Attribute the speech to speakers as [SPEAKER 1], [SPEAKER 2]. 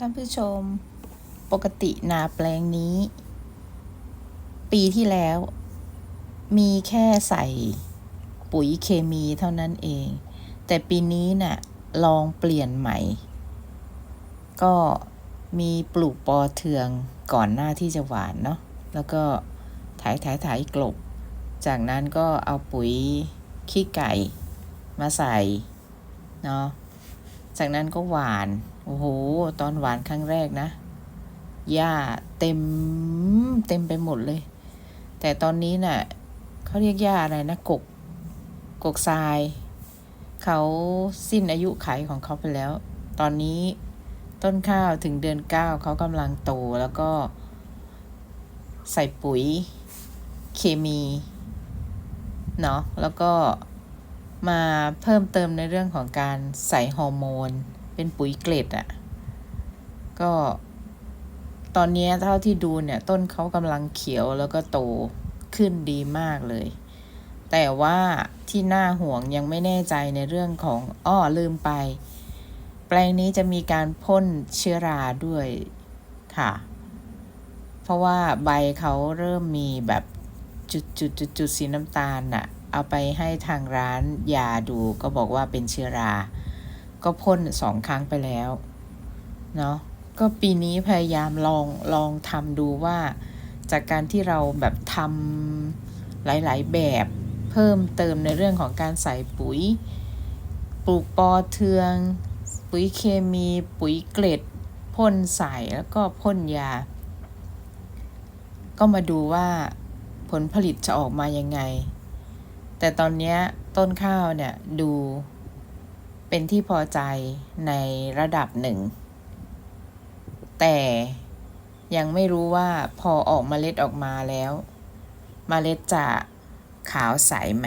[SPEAKER 1] ท่านผู้ชมปกตินาแปลงนี้ ปีที่แล้ว มีแค่ใส่ปุ๋ยเคมีเท่านั้นเอง แต่ปีนี้น่ะลองเปลี่ยนใหม่ ก็มีปลูกปอเทืองก่อนหน้าที่จะหวานเนาะแล้วก็ถ่ายถ่ายถ่ายกลบ จากนั้นก็เอาปุ๋ยขี้ไก่มาใส่เนาะ จากนั้นก็หวาน โอ้โห ตอนหวานครั้งแรกนะหญ้าเต็มเต็มไปหมดเลย แต่ตอนนี้น่ะเขาเรียกหญ้าอะไรนะกกกกทราย เขาสิ้นอายุไขของเขาไปแล้ว ตอนนี้ต้นข้าวถึงเดือนเก้าเขากำลังโตแล้วก็ ใส่ปุ๋ยเคมีเนาะแล้วก็ มาเพิ่มเติมในเรื่องของการใส่ฮอร์โมน เป็นปุ๋ยเกล็ดอะ่ะ ก็ตอนนี้เท่าที่ดูเนี่ย ต้นเขากำลังเขียวแล้วก็โตขึ้นดีมากเลย แต่ว่าที่น่าห่วงยังไม่แน่ใจในเรื่องของอ้อลืมไป แปลงนี้จะมีการพ่นเชื้อราด้วยค่ะ เพราะว่าใบเขาเริ่มมีแบบจุดจุดจุดจุดสีน้ำตาลน่ะ เอาไปให้ทางร้านยาดูก็บอกว่าเป็นเชื้อรา ก็พ่นสองครั้งไปแล้วเนาะก็ปีนี้พยายามลองลองทำดูว่า จากการที่เราแบบทำหลาย ๆ แบบเพิ่มเติมในเรื่องของการใส่ปุ๋ย ปลูกปอเทือง ปุ๋ยเคมี ปุ๋ยเกล็ดพ่นใส่แล้วก็พ่นยา ก็มาดูว่าผลผลิตจะออกมายังไง แต่ตอนนี้ต้นข้าวเนี่ยดูเป็นที่พอใจในระดับหนึ่ง แต่ยังไม่รู้ว่าพอออกมเมล็ดออกมาแล้วมเมล็ดจะขาวใสไหม